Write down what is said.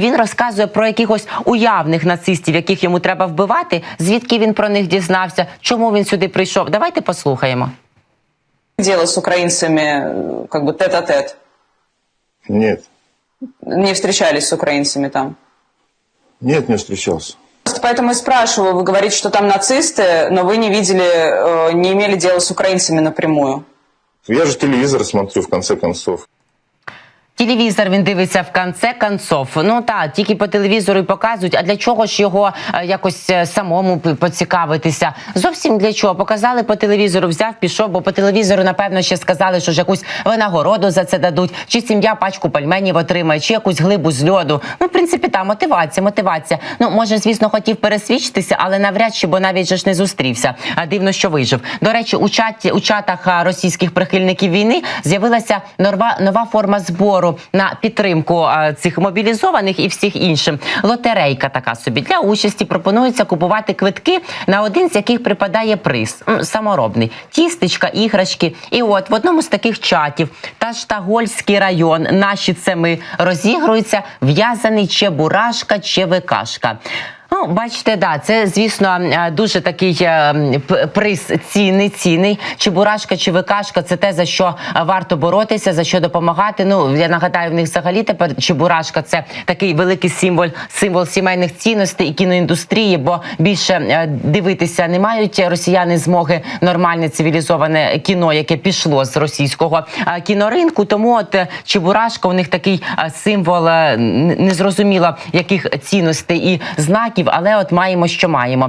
Він розказує про якихось уявних нацистів, яких йому треба вбивати. Звідки він про них дізнався? Чому він сюди прийшов? Давайте послухаємо. дело с украинцами, э, как бы тет-а-тет? Нет. Не встречались с украинцами там? Нет, не встречался. Просто Поэтому и спрашиваю, вы говорите, что там нацисты, но вы не видели, э, не имели дела с украинцами напрямую. Я же телевизор смотрю, в конце концов. Телевізор він дивиться в конце концов. Ну так, тільки по телевізору і показують. А для чого ж його е, якось е, самому поцікавитися? Зовсім для чого? Показали по телевізору, взяв, пішов, бо по телевізору, напевно, ще сказали, що ж якусь винагороду за це дадуть, чи сім'я пачку пальменів отримає, чи якусь глибу з льоду. Ну, в принципі, та мотивація, мотивація. Ну, може, звісно, хотів пересвідчитися, але навряд чи, бо навіть же ж не зустрівся. А дивно, що вижив. До речі, у чаті у чатах російських прихильників війни з'явилася нова, нова форма збору на підтримку цих мобілізованих і всіх іншим. Лотерейка така собі для участі пропонується купувати квитки, на один з яких припадає приз саморобний, тістечка, іграшки. І от в одному з таких чатів та Штагольський район, наші це ми розігрується в'язаний чебурашка, чевикашка. Ну, бачите, да, це звісно е, дуже такий е, приз цінний, цінний. Чебурашка чи викашка це те, за що е, варто боротися, за що допомагати. Ну я нагадаю, в них взагалі тепер чебурашка це такий великий символ, символ сімейних цінностей і кіноіндустрії, бо більше дивитися не мають росіяни змоги нормальне цивілізоване кіно, яке пішло з російського кіноринку. Тому от е, чебурашка у них такий символ незрозуміло яких цінностей і знаків, але от маємо, що маємо.